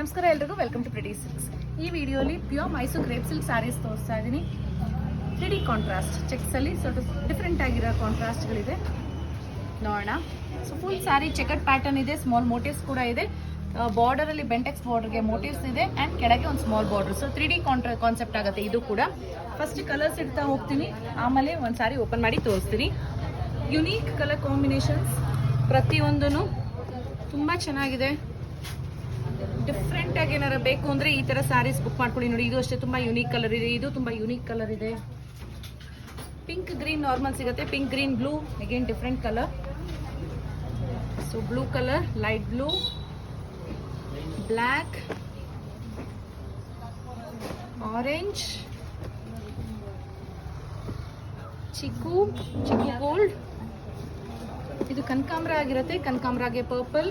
ನಮಸ್ಕಾರ ಎಲ್ರಿಗೂ welcome to pretty silks ಈ ವಿಡಿಯೋಲಿ pure Mysore grape silk sarees ತೋರಿಸ್ತಾ ಇದ್ದೀನಿ. ತ್ರೀ ಡಿ ಕಾಂಟ್ರಾಸ್ಟ್ ಚೆಕ್ಸಲ್ಲಿ ಸ್ವಲ್ಪ ಡಿಫ್ರೆಂಟ್ ಆಗಿರೋ ಕಾಂಟ್ರಾಸ್ಟ್ಗಳಿದೆ ನೋಡೋಣ. So full sari checked pattern ಇದೆ ಸ್ಮಾಲ್ ಮೋಟಿವ್ಸ್ ಕೂಡ ಇದೆ. ಬಾರ್ಡರಲ್ಲಿ ಬೆಂಟೆಕ್ಸ್ ಬಾರ್ಡರ್ಗೆ ಮೋಟಿವ್ಸ್ ಇದೆ ಆ್ಯಂಡ್ ಕೆಳಗೆ ಒಂದು small border so three D contra concept ಆಗುತ್ತೆ ಇದು ಕೂಡ. ಫಸ್ಟ್ ಕಲರ್ಸ್ ಇಡ್ತಾ ಹೋಗ್ತೀನಿ. ಆಮೇಲೆ ಒಂದು ಸಾರಿ ಓಪನ್ ಮಾಡಿ ತೋರಿಸ್ತೀನಿ. ಯುನೀಕ್ ಕಲರ್ ಕಾಂಬಿನೇಷನ್ಸ್ ಪ್ರತಿಯೊಂದೂ ತುಂಬ ಚೆನ್ನಾಗಿದೆ. ಡಿಫ್ರೆಂಟ್ ಆಗಿ ಏನಾರ ಬೇಕು ಅಂದ್ರೆ ಈ ತರ ಸ್ಯಾರೀಸ್ ಬುಕ್ ಮಾಡ್ಕೊಳ್ಳಿ ನೋಡಿ. ಇದು ಅಷ್ಟೇ ತುಂಬಾ ಯುನೀಕ್ ಕಲರ್ ಇದೆ. ಇದು ತುಂಬಾ ಯುನೀಕ್ ಕಲರ್ ಇದೆ. ಪಿಂಕ್ ಗ್ರೀನ್ ನಾರ್ಮಲ್ ಸಿಗುತ್ತೆ. Pink green blue again different colour so blue colour light blue black orange chikoo chikoo gold ಇದು ಕನಕಾಂಬ್ರ ಆಗಿರುತ್ತೆ. ಕನಕಾಂಬ್ರಾಗೆ purple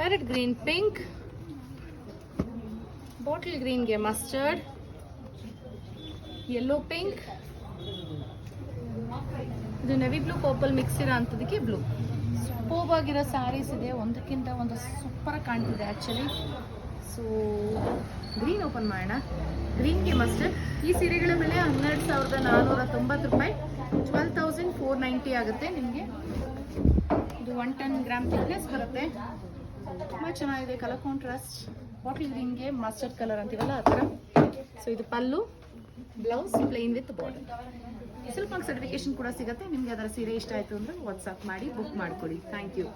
parrot green pink bottle ಗ್ರೀನ್ಗೆ mustard yellow pink ಇದು navy blue purple mix ಇರೋ ಅಂಥದಕ್ಕೆ blue super ಆಗಿರೋ ಸ್ಯಾರೀಸ್ ಇದೆ. ಒಂದಕ್ಕಿಂತ ಒಂದು ಸೂಪರ್ ಕಾಣ್ತಿದೆ ಆ್ಯಕ್ಚುಲಿ ಸೊ ಗ್ರೀನ್ ಓಪನ್ ಮಾಡೋಣ. ಗ್ರೀನ್ಗೆ ಮಸ್ಟರ್ಡ್ ಈ ಸೀರೆಗಳ ಮೇಲೆ ಹನ್ನೆರಡು ಸಾವಿರದ ನಾನ್ನೂರ ತೊಂಬತ್ತು ರೂಪಾಯಿ. ಟ್ವೆಲ್ ತೌಸಂಡ್ ಫೋರ್ ನೈಂಟಿ ಆಗುತ್ತೆ. ನಿಮಗೆ ಇದು ಒನ್ ಟೆನ್ ಗ್ರಾಮ್ ಥಿಕ್ನೆಸ್ ಬರುತ್ತೆ. ತುಂಬ ಚೆನ್ನಾಗಿದೆ ಕಲರ್ ಕಾಂಟ್ರಾಸ್ಟ್ ಬಾಟಲ್ ಗ್ರೀನ್ಗೆ ಮಸ್ಟರ್ಡ್ ಕಲರ್ ಅಂತೀವಲ್ಲ ಆ ಥರ. ಸೊ ಇದು pallu blouse plain with border mark certification ಕೂಡ ಸಿಗುತ್ತೆ. ನಿಮಗೆ ಅದರ ಸೀರೆ ಇಷ್ಟ ಆಯಿತು ಅಂದರೆ ವಾಟ್ಸಪ್ ಮಾಡಿ ಬುಕ್ ಮಾಡ್ಕೊಡಿ. Thank you